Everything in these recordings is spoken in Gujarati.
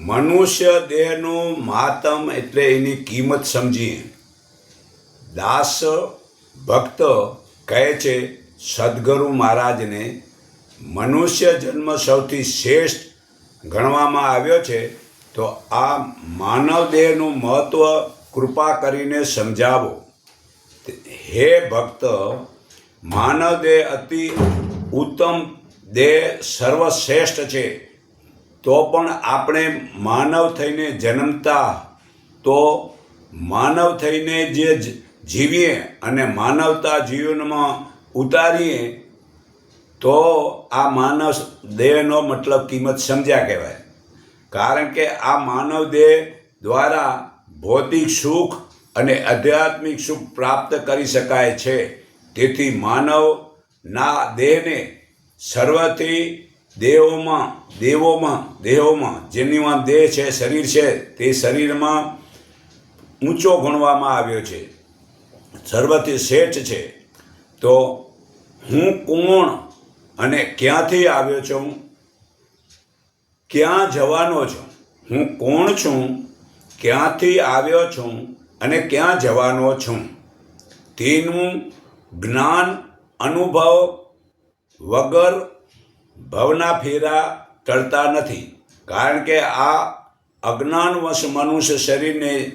મનુષ્ય દેહનું માતમ એટલે એની કિંમત સમજીએ. દાસ ભક્ત કહે છે, સદગુરુ મહારાજને મનુષ્ય જન્મ સૌથી શ્રેષ્ઠ ગણવામાં આવ્યો છે, તો આ માનવ દેહનું મહત્ત્વ કૃપા કરીને સમજાવો. હે ભક્ત, માનવ દેહ અતિ ઉત્તમ દેહ સર્વશ્રેષ્ઠ છે. તો પણ આપણે માનવ થઈને જન્મતા, તો માનવ થઈને જે જીવીએ અને માનવતા જીવનમાં ઉતારીએ, તો આ માનવ દેહનો મતલબ કિંમત સમજ્યા કહેવાય. કારણ કે આ માનવ દેહ દ્વારા ભૌતિક સુખ અને આધ્યાત્મિક સુખ પ્રાપ્ત કરી શકાય છે. તેથી માનવના દેહને સર્વથી દેહોમાં, દેવોમાં, દેહોમાં જેનીમાં દેહ છે, શરીર છે, તે શરીરમાં ઊંચો ગણવામાં આવ્યો છે. સર્વથી શ્રેષ્ઠ છે. તો હું કોણ અને ક્યાંથી આવ્યો છું? ક્યાં જવાનો છું? હું કોણ છું? ક્યાંથી આવ્યો છું અને ક્યાં જવાનો છું? તેનું જ્ઞાન, અનુભવ વગર ભવના ફેરા ટળતા નથી. કારણ કે આ અજ્ઞાનવશ મનુષ્ય શરીરને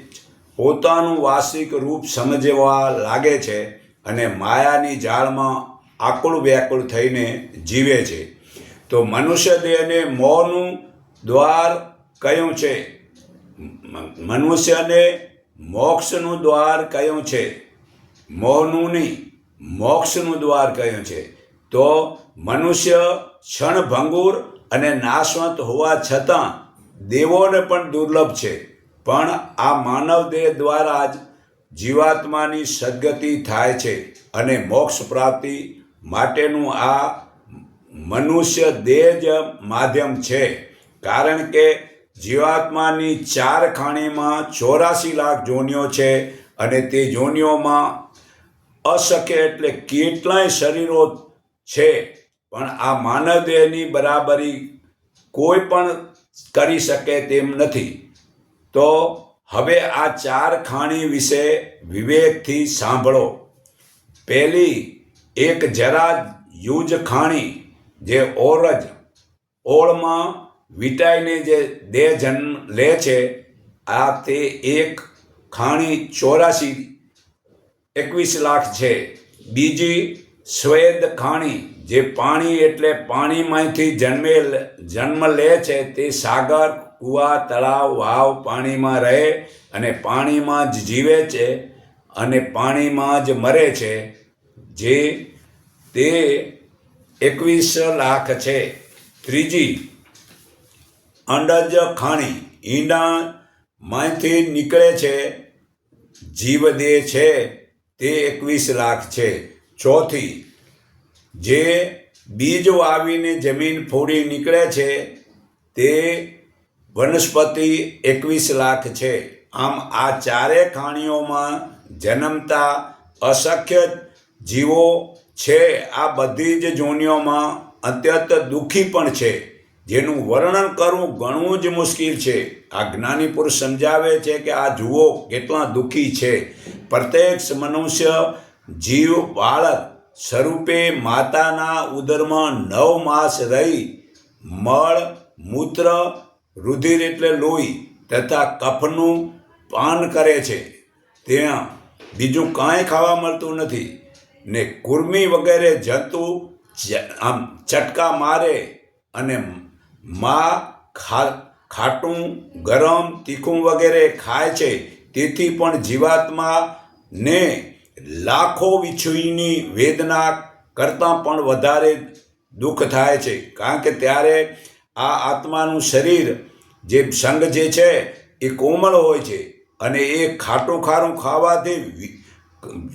પોતાનું વાસ્તવિક રૂપ સમજવા લાગે છે અને માયાની જાળમાં આકુળ વ્યાકુળ થઈને જીવે છે. તો મનુષ્ય દેહને મોહનું દ્વાર કયું છે? મનુષ્યને મોક્ષનું દ્વાર કયું છે? મોહનું નહીં, મોક્ષનું દ્વાર કયું છે? તો મનુષ્ય ક્ષણભંગુર અને નાશવંત હોવા છતાં દેવોને પણ દુર્લભ છે. પણ આ માનવ દેહ દ્વારા જ જીવાત્માની સદગતિ થાય છે અને મોક્ષ પ્રાપ્તિ માટેનું આ મનુષ્ય દેહ જ માધ્યમ છે. કારણ કે જીવાત્માની ચાર ખાણીમાં ચોરાસી લાખ જોનીઓ છે અને તે જોનીઓમાં અશક્ય એટલે કેટલાય શરીરો છે. પણ આ માનવ દેહની બરાબરી કોઈ પણ કરી શકે તેમ નથી. તો હવે આ ચાર ખાણી વિશે વિવેકથી સાંભળો. પહેલી, એક જરા યુજ ખાણી જે ઓરજ ઓળમાં વિટાઈને જે દેહ જન્મ લે છે, આ તે એક ખાણી ચોરાસી એકવીસ લાખ છે. બીજી, સ્વેદ ખાણી જે પાણી એટલે પાણીમાંથી જન્મેલ જન્મ લે છે તે સાગર, કૂવા, તળાવ, વાવ પાણીમાં રહે અને પાણીમાં જ જીવે છે અને પાણીમાં જ મરે છે, જે તે એકવીસ લાખ છે. ત્રીજી, અંડજ ખાણી, ઈંડામાંથી નીકળે છે જીવદેહ છે, તે એકવીસ લાખ છે. ચોથી જે બીજ વાવીને જમીન ફોડી નીકળે છે, તે વનસ્પતિ એકવીસ લાખ છે. આમ આ ચારે ખાણીઓમાં જન્મતા અશક્ય જીવો છે. આ બધી જ જોનીઓમાં અત્યંત દુઃખી પણ છે. જેનું વર્ણન કરવું ઘણું જ મુશ્કેલ છે. આ જ્ઞાની પુરુષ સમજાવે છે કે આ જુઓ કેટલા દુઃખી છે. પ્રત્યેક મનુષ્ય જીવ, બાળક સ્વરૂપે માતાના ઉદરમાં નવ માસ રહી, મળ, મૂત્ર, રુધિર એટલે લોહી તથા કફનું પાન કરે છે. ત્યાં બીજું કાંઈ ખાવા મળતું નથી ને કુર્મી વગેરે જંતુ આમ ચટકા મારે અને માં ખા, ખાટું, ગરમ, તીખું વગેરે ખાય છે. તેથી પણ જીવાત્માને લાખો વિછુઈની વેદના કરતાં પણ વધારે દુઃખ થાય છે. કારણ કે ત્યારે આ આત્માનું શરીર જે સંગ જે છે, એ કોમળ હોય છે અને એ ખાટું ખારું ખાવાથી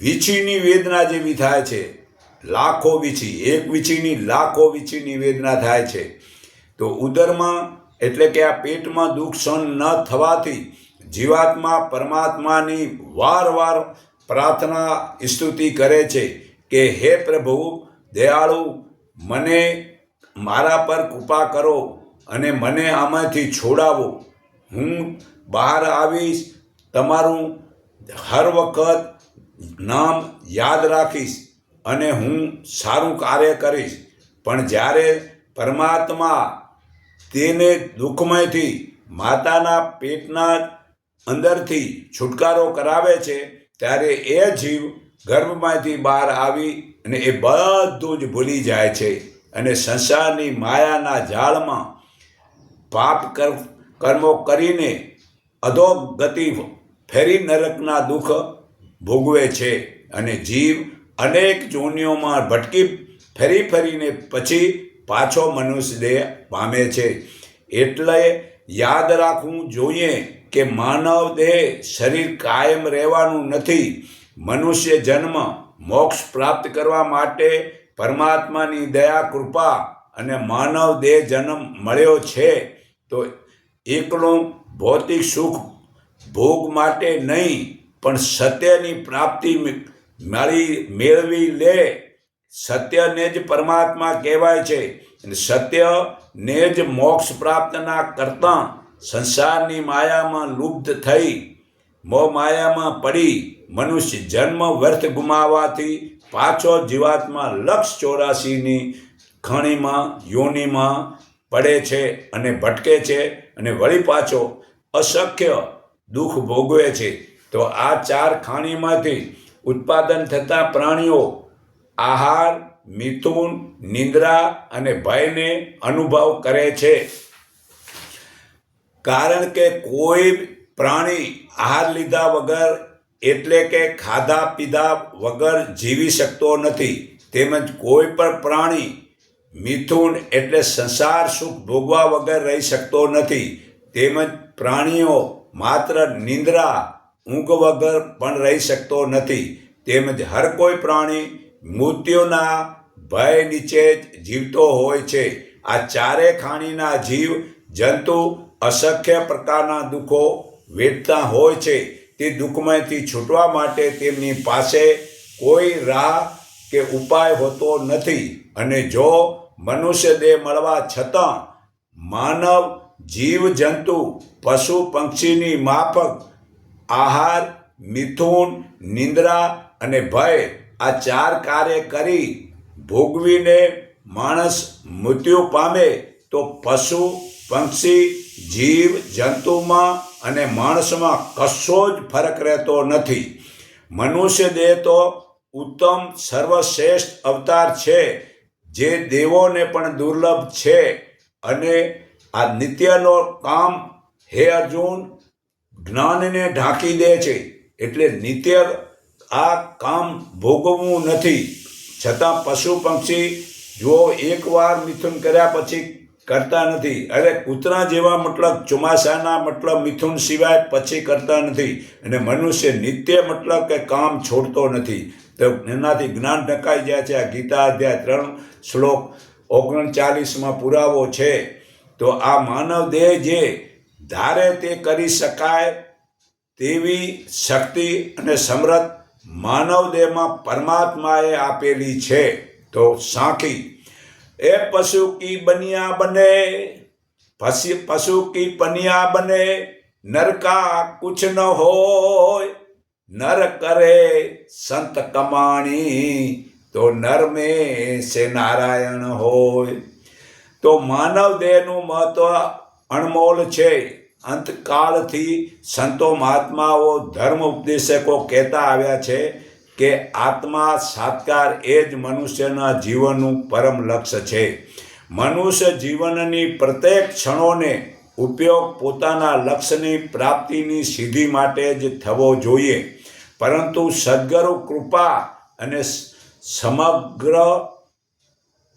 વીછીની વેદના જેવી થાય છે. લાખો વીછી, એક વીછીની લાખો વીછીની વેદના થાય છે. તો ઉદરમાં એટલે કે આ પેટમાં દુઃખ સહન ન થવાથી જીવાત્મા પરમાત્માની વારવાર પ્રાર્થના સ્તુતિ કરે છે કે હે પ્રભુ, દયાળુ, મને મારા પર કૃપા કરો અને મને આમાંથી છોડાવો. હું બહાર આવીશ, તમારું હર વખત નામ યાદ રાખીશ અને હું સારું કાર્ય કરીશ. પણ જ્યારે પરમાત્મા તેને દુઃખમયથી માતાના પેટના અંદરથી છુટકારો કરાવે છે ત્યારે એ જીવ ગર્ભમાંથી બહાર આવી અને એ બધું જ ભૂલી જાય છે અને સંસારની માયાના જાળમાં પાપ કર, કર્મો કરીને અધોગતિ ફેરી નરકના દુઃખ ભોગવે છે અને જીવ અનેક જોનિયોમાં ભટકી ફરી ફરીને પછી પાછો મનુષ્ય દેહ પામે છે. એટલે યાદ રાખવું જોઈએ કે માનવ દેહ શરીર કાયમ રહેવાનું નથી. મનુષ્ય જન્મ મોક્ષ પ્રાપ્ત કરવા માટે પરમાત્માની દયા, કૃપા અને માનવ દેહ જન્મ મળ્યો છે, તો એકલું ભૌતિક સુખ ભોગ માટે નહીં, પણ સત્યની પ્રાપ્તિ મળી મેળવી લે. સત્યને જ પરમાત્મા કહેવાય છે સત્યને જ મોક્ષ પ્રાપ્તના કરતાં સંસારની માયામાં લુપ્ત થઈ, મો માયામાં પડી, મનુષ્ય જન્મ વ્યર્થ ગુમાવવાથી પાછો જીવાત્મા લક્ષ ચોરાસીની ખણીમાં, યોનિમાં પડે છે અને ભટકે છે અને વળી પાછો અશક્ય દુઃખ ભોગવે છે. તો આ ચાર ખાણીમાંથી ઉત્પાદન થતા પ્રાણીઓ આહાર, મિથુન, નિંદ્રા અને ભયને અનુભવ કરે છે. કારણ કે કોઈ પ્રાણી આહાર લીધા વગર એટલે કે ખાધા પીધા વગર જીવી શકતો નથી. તેમજ કોઈ પણ પ્રાણી મિથુન એટલે સંસાર સુખ ભોગવા વગર રહી શકતો નથી. તેમજ પ્રાણીઓ માત્ર નિંદ્રા ઊંઘ વગર પણ રહી શકતો નથી. તેમજ હર કોઈ પ્રાણી મૃત્યુના ભય નીચે જીવતો હોય છે. આ ચારે ખાણીના જીવ જંતુ અશક્ય પ્રકારના દુઃખો વેઠતા હોય છે, તે દુઃખમાંથી છૂટવા માટે તેમની પાસે કોઈ રાહ કે ઉપાય હોતો નથી. અને જો મનુષ્ય દેહ મળવા છતાં માનવ જીવ, જંતુ, પશુ, પંક્ષીની માફક, આહાર, મિથુન, નિંદ્રા અને ભય આ ચાર કાર્ય કરી ભોગવીને માણસ મૃત્યુ પામે, તો પશુ, પક્ષી જીવ જંતુમાં અને માણસમાં કશો જ ફરક રહેતો નથી. મનુષ્ય દેહ તો ઉત્તમ સર્વશ્રેષ્ઠ અવતાર છે, જે દેવોને પણ દુર્લભ છે. અને આ નિત્યનો કામ હે અર્જુન જ્ઞાનને ઢાંકી દે છે, એટલે નિત્ય આ કામ ભોગવવું નથી. છતાં પશુ પક્ષી જો એકવાર મિથુન કર્યા પછી કરતા નથી. અરે કૂતરા જેવા મતલબ ચોમાસાના મતલબ મિથુન સિવાય પછી કરતા નથી. અને મનુષ્ય નિત્ય મતલબ કે કામ છોડતો નથી. તો એનાથી જ્ઞાન ઢકાઈ જાય છે. આ ગીતા અધ્યાય ત્રણ શ્લોક ઓગણચાલીસમાં પુરાવો છે. તો આ માનવ દેહ જે ધારે તે કરી શકાય તેવી શક્તિ અને સમરથ માનવ દેહમાં પરમાત્માએ આપેલી છે. તો સાંખી એ પશુ કી બનિયા બને, પશુ કી પનિયા બને, નરકા કુછ ન હોય, નર કરે સંત કમાણી, તો નર મે સે નારાયણ હોય. તો માનવ દેહનું મહત્વ અણમોલ છે. અંતકાળથી સંતો મહાત્માઓ ધર્મ ઉપદેશકો કહેતા આવ્યા છે કે આત્મા સાત્કાર એ જ મનુષ્યના જીવનનું પરમ લક્ષ્ય છે. મનુષ્ય જીવનની પ્રત્યેક ક્ષણોને ઉપયોગ પોતાના લક્ષ્યની પ્રાપ્તિની સિદ્ધિ માટે જ થવો જોઈએ. પરંતુ સદગુરુ કૃપા અને સમગ્ર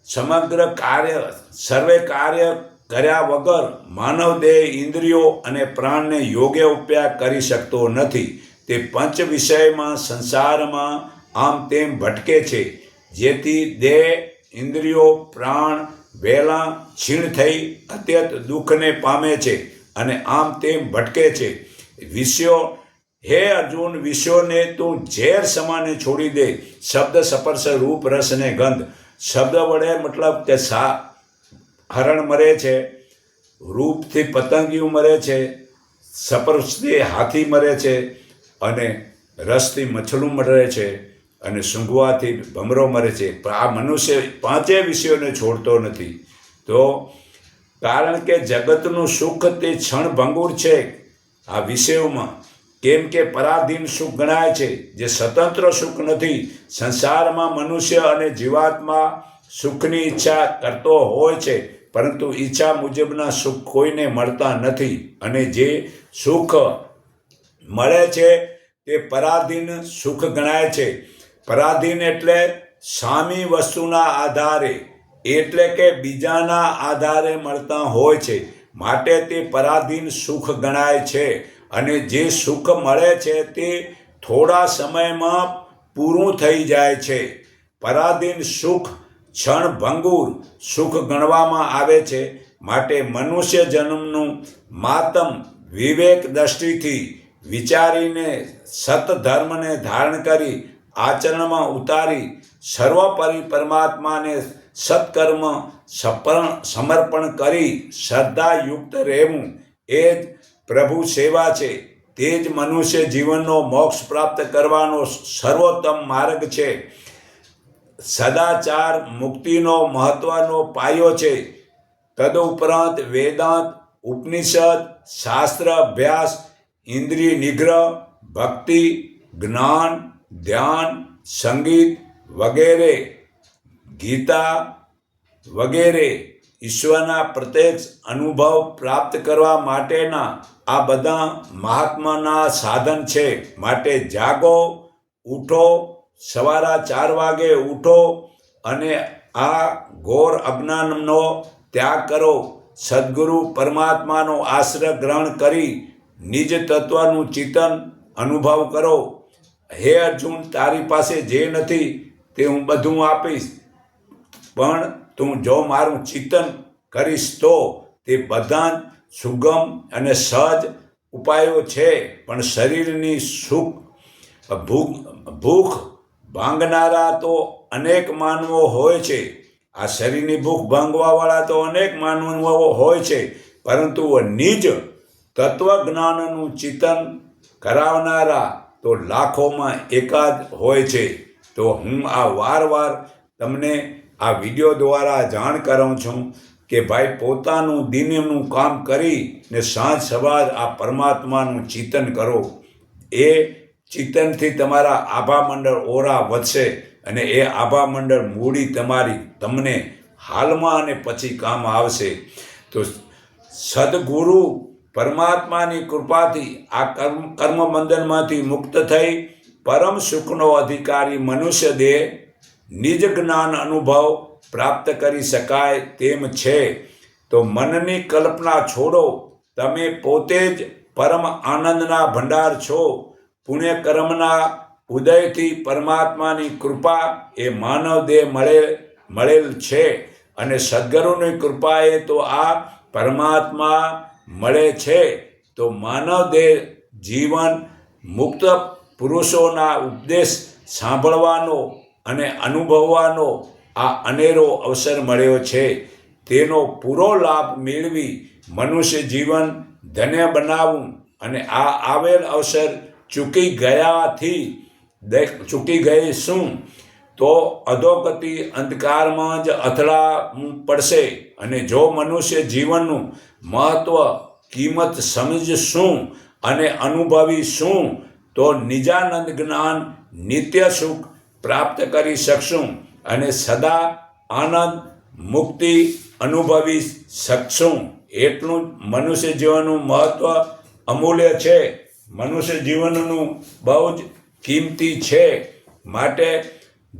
સમગ્ર કાર્ય, સર્વે કાર્ય કર્યા વગર માનવ દેહ ઇન્દ્રિયો અને પ્રાણને યોગ્ય ઉપયોગ કરી શકતો નથી. તે પંચ વિષયમાં, સંસારમાં આમ તેમ ભટકે છે, જેથી દેહ, ઇન્દ્રિયો, પ્રાણ વહેલા છીણ થઈ અત્યંત દુઃખને પામે છે અને આમ તેમ ભટકે છે. વિષયો, હે અર્જુન, વિષયોને તું ઝેર સમાને છોડી દે. શબ્દ સપર્શ રૂપ રસ ને ગંધ. શબ્દ વડે મતલબ કે સા, હરણ મરે છે, રૂપથી પતંગિયું મરે છે સપર્શથી હાથી મરે છે અને રસથી મછલું મરે છે અને સૂંઘવાથી ભમરો મરે છે. પણ આ મનુષ્ય પાંચે વિષયોને છોડતો નથી. તો કારણ કે જગતનું સુખ તે ક્ષણભંગુર છે. આ વિષયોમાં કેમ કે પરાધીન સુખ ગણાય છે, જે સ્વતંત્ર સુખ નથી. સંસારમાં મનુષ્ય અને જીવાત્મા સુખની ઈચ્છા કરતો હોય છે, પરંતુ ઈચ્છા મુજબના સુખ કોઈને મળતા નથી. અને જે સુખ મળે છે તે પરાધીન સુખ ગણાય છે. પરાધીન એટલે સામી વસ્તુના આધારે, એટલે કે બીજાના આધારે મળતા હોય છે. માટે તે પરાધીન સુખ ગણાય છે અને જે સુખ મળે છે તે થોડા સમયમાં પૂરું થઈ જાય છે. પરાધીન સુખ ક્ષણભંગુર સુખ ગણવામાં આવે છે. માટે મનુષ્ય જન્મનું માતમ વિવેક દ્રષ્ટિથી વિચારીને સત ધર્મને ધારણ કરી આચરણમાં ઉતારી સર્વોપરી પરમાત્માને સત્કર્મ સપર્ણ, સમર્પણ કરી શ્રદ્ધાયુક્ત રહેવું. એ જ પ્રભુ સેવા છે. તે જ મનુષ્ય જીવનનો મોક્ષ પ્રાપ્ત કરવાનો સર્વોત્તમ માર્ગ છે. સદાચાર મુક્તિનો મહત્વનો પાયો છે. તદુપરાંત વેદાંત, ઉપનિષદ, શાસ્ત્ર, અભ્યાસ ઇન્દ્રિય નિગ્રહ, ભક્તિ, જ્ઞાન, ધ્યાન, સંગીત વગેરે, ગીતા વગેરે ઈશ્વરના પ્રત્યક્ષ અનુભવ પ્રાપ્ત કરવા માટેના આ બધા મહાત્માના સાધન છે. માટે જાગો, ઉઠો, સવારા ચાર વાગે ઉઠો અને આ ઘોર અજ્ઞાનનો ત્યાગ કરો. સદગુરુ પરમાત્માનો આશ્રય ગ્રહણ કરી નિજ તત્વનું ચિંતન, અનુભવ કરો. હે અર્જુન, તારી પાસે જે નથી તે હું બધું આપીશ. પણ તું જો મારું ચિંતન કરીશ તો તે બધા સુગમ અને સહજ ઉપાયો છે. પણ શરીરની સુખ, ભૂખ ભૂખ ભાંગનારા તો અનેક માનવો હોય છે. આ શરીરની ભૂખ ભાંગવાવાળા તો અનેક માનવો હોય છે. પરંતુ નિજ તત્વજ્ઞાનનું ચિંતન કરાવનારા તો લાખોમાં એકાદ હોય છે. તો હું આ વારવાર તમને આ વીડિયો દ્વારા જાણ કરું છું કે ભાઈ પોતાનું દિનનું કામ કરી ને સાંજ સવાર આ પરમાત્માનું ચિંતન કરો. એ ચિંતનથી તમારા આભા મંડળ ઓરા વધશે અને એ આભા મંડળ મૂડી તમારી તમને હાલમાં અને પછી કામ આવશે. તો સદગુરુ પરમાત્માની કૃપાથી આ કર્મ કર્મ બંધનમાંથી મુક્ત થઈ પરમ સુખનો અધિકારી મનુષ્ય દેહ નિજ જ્ઞાન અનુભવ પ્રાપ્ત કરી શકાય તેમ છે. તો મનની કલ્પના છોડો. તમે પોતે જ પરમ આનંદના ભંડાર છો. પુણ્ય કર્મના ઉદયથી પરમાત્માની કૃપા એ માનવ દેહ મળે, મળેલ છે. અને સદગુરુની કૃપાએ તો આ પરમાત્મા મળે છે, તો માનવ દેહ જીવન મુક્ત પુરુષોના ઉપદેશ સાંભળવાનો અને અનુભવવાનો આ અનેરો અવસર મળ્યો છે. તેનો પૂરો લાભ મેળવી મનુષ્ય જીવન ધન્ય બનાવવું અને આ આવેલ અવસર ચૂકી ગયાથી ચૂકી ગઈ શું તો અધોગતિ અંધકારમાં જ અથડાવું પડશે અને જો મનુષ્ય જીવનનું મહત્વ કિંમત સમજશું અને અનુભવી શું તો નિજાનંદ જ્ઞાન નિત્ય સુખ પ્રાપ્ત કરી શકશું અને સદા આનંદ મુક્તિ અનુભવી શકશું. એટલું મનુષ્ય જીવનનું મહત્વ અમૂલ્ય છે. મનુષ્ય જીવનનું બહુ જ કિંમતી છે. માટે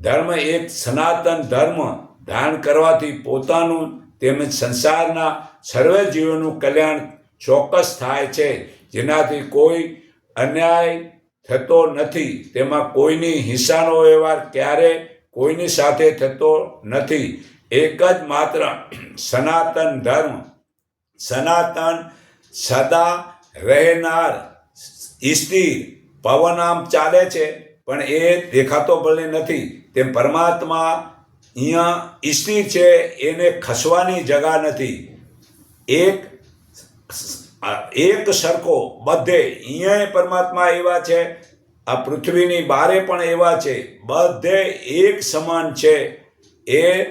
ધર્મ એક સનાતન ધર્મ ધારણ કરવાથી પોતાનું તેમજ સંસારના સર્વે જીવોનું કલ્યાણ ચોક્કસ થાય છે. જેનાથી કોઈ અન્યાય થતો નથી. તેમાં કોઈની હિંસાનો વ્યવહાર ક્યારે કોઈની સાથે થતો નથી. એક જ માત્ર સનાતન ધર્મ, સનાતન સદા રહેનાર સ્થિર પવન ચાલે છે, પણ એ દેખાતો ભલે નથી. તેમ પરમાત્મા અહીંયા સ્થિર છે, એને ખસવાની જગા નથી. એક એક સરખો, બધે. અહીંયા પરમાત્મા એવા છે, આ પૃથ્વીની બારે પણ એવા છે. બધે એક સમાન છે. એ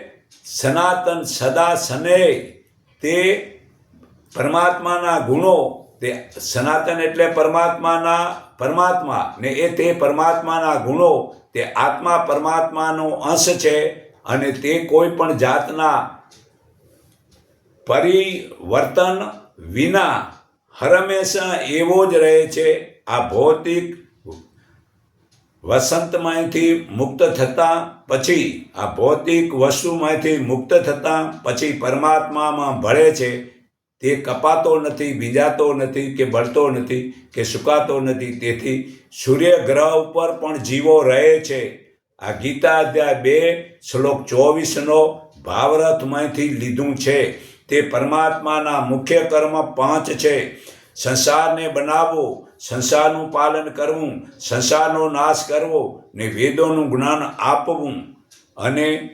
સનાતન સદા સને. તે પરમાત્માના ગુણો તે સનાતન એટલે પરમાત્માના, પરમાત્મા ને એ તે પરમાત્માના ગુણો, તે આત્મા પરમાત્માનો અંશ છે અને તે કોઈ પણ જાતના પરિવર્તન વિના હંમેશા એવો જ રહે છે, આ ભૌતિક વસંતમાંથી મુક્ત થતાં પછી, આ ભૌતિક વસ્તુમાંથી મુક્ત થતાં પછી પરમાત્મામાં ભળે છે તે કપાતો નથી ભીંજાતો નથી કે બળતો નથી કે સુકાતો નથી. તેથી સૂર્ય ગ્રહ ઉપર પણ જીવો રહે છે. આ ગીતા અધ્યાય બે, શ્લોક ચોવીસનો ભાવરથમાંથી લીધું છે. તે પરમાત્માના મુખ્ય કર્મ પાંચ છે. સંસારને બનાવવો, સંસારનું પાલન કરવું, સંસારનો નાશ કરવો ને વેદોનું જ્ઞાન આપવું અને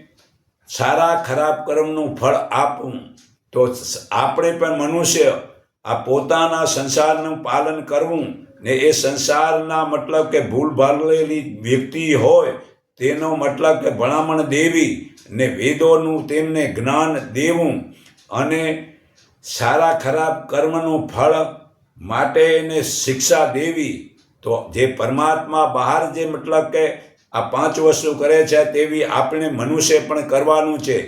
સારા ખરાબ કર્મનું ફળ આપવું. તો આપણે પણ મનુષ્ય આ પોતાના સંસારનું પાલન કરવું ને એ સંસારના મતલબ કે ભૂલ ભાલેલી વ્યક્તિ હોય, તેનો મતલબ કે ભલામણ દેવી ને વેદોનું તેમને જ્ઞાન દેવું અને સારા ખરાબ કર્મનું ફળ માટે એને શિક્ષા દેવી, તો જે પરમાત્મા બહાર જે મતલબ કે આ પાંચ વસ્તુ કરે છે તેવી આપણે મનુષ્ય પણ કરવાનું છે.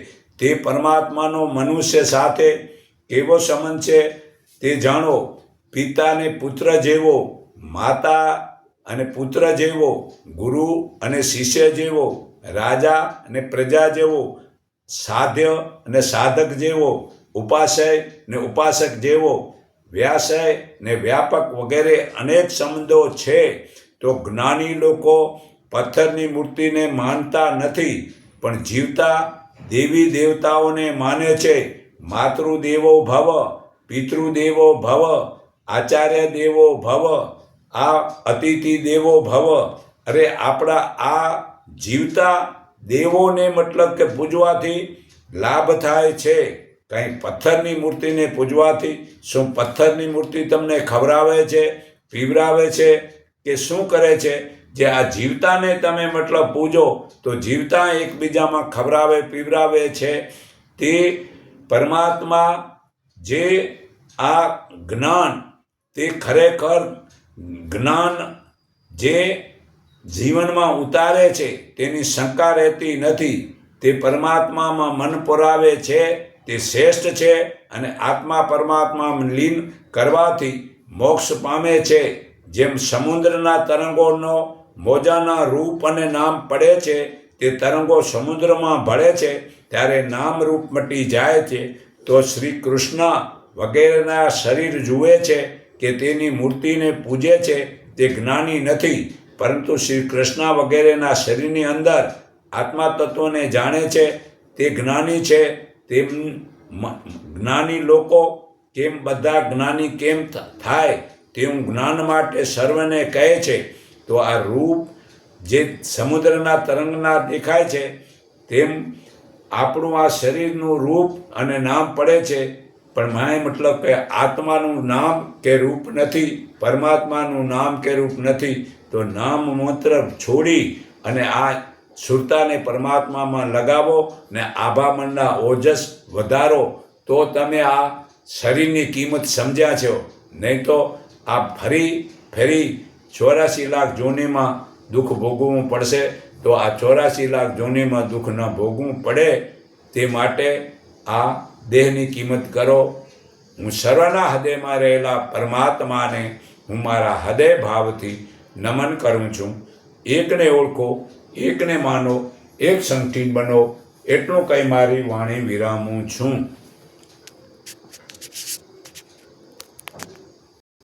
તે પરમાત્માનો મનુષ્ય સાથે કેવો સંબંધ છે તે જાણો. પિતાને પુત્ર જેવો, માતા અને પુત્ર જેવો, ગુરુ અને શિષ્ય જેવો, રાજા અને પ્રજા જેવો, સાધ્ય અને સાધક જેવો, ઉપાસય ને ઉપાસક જેવો, વ્યાસય ને વ્યાપક વગેરે અનેક સંબંધો છે. તો જ્ઞાની લોકો પથ્થરની મૂર્તિને માનતા નથી, પણ જીવતા દેવી દેવતાઓને માને છે, માતૃદેવો ભવ, પિતૃદેવો ભવ, આચાર્ય દેવો ભવ, આ અતિથિ દેવો ભવ. અરે આપણા આ જીવતા દેવોને મતલબ કે પૂજવાથી લાભ થાય છે. કંઈ પથ્થરની મૂર્તિને પૂજવાથી શું પથ્થરની મૂર્તિ તમને ખવડાવે છે પીવરાવે છે કે શું કરે છે? જે આ જીવતાને તમે મતલબ પૂજો, તો જીવતા એકબીજામાં ખવડાવે પીવરાવે છે. તે પરમાત્મા જે આ જ્ઞાન, તે ખરેખર જ્ઞાન જે જીવનમાં ઉતારે છે, તેની શંકા રહેતી નથી. તે પરમાત્મામાં મન પુરાવે છે, તે શ્રેષ્ઠ છે અને આત્મા પરમાત્મામાં લીન કરવાથી મોક્ષ પામે છે. જેમ સમુદ્રના તરંગોનો મોજાના રૂપ અને નામ પડે છે, તે તરંગો સમુદ્રમાં ભળે છે, ત્યારે નામ રૂપ મટી જાય છે, તો શ્રી કૃષ્ણ વગેરેના શરીર જુએ છે કે તેની મૂર્તિને પૂજે છે, તે જ્ઞાની નથી, પરંતુ શ્રી કૃષ્ણ વગેરેના શરીરની અંદર આત્મા તત્વને જાણે છે, તે જ્ઞાની છે, તેમ જ્ઞાની લોકો કેમ બધા જ્ઞાની કેમ થાય તેવું જ્ઞાન માટે સર્વને કહે છે તો આ રૂપ જે સમુદ્રના તરંગના દેખાય છે, તેમ આપણું આ શરીરનું રૂપ અને નામ પડે છે. પણ માય મતલબ કે આત્માનું નામ કે રૂપ નથી, પરમાત્માનું નામ કે રૂપ નથી. તો નામ મંત્ર છોડી અને આ સુરતાને પરમાત્મામાં લગાવો ને આભામણના ઓજસ વધારો, તો તમે આ શરીરની કિંમત સમજ્યા છો. નહીં તો આ ફરી ફરી ચોરાસી લાખ જોનીમાં દુઃખ ભોગવવું પડશે, તો આ ચોરાસી લાખ જોનીમાં દુઃખ ન ભોગવવું પડે તે માટે આ દેહની કિંમત કરો. હું સર્વના હૃદયમાં રહેલા પરમાત્માને હું મારા હૃદય ભાવથી નમન કરું છું. એકને ઓળખો, એકને માનો, એક સંગઠીન બનો, એટલું કંઈ મારી વાણી વિરામું છું.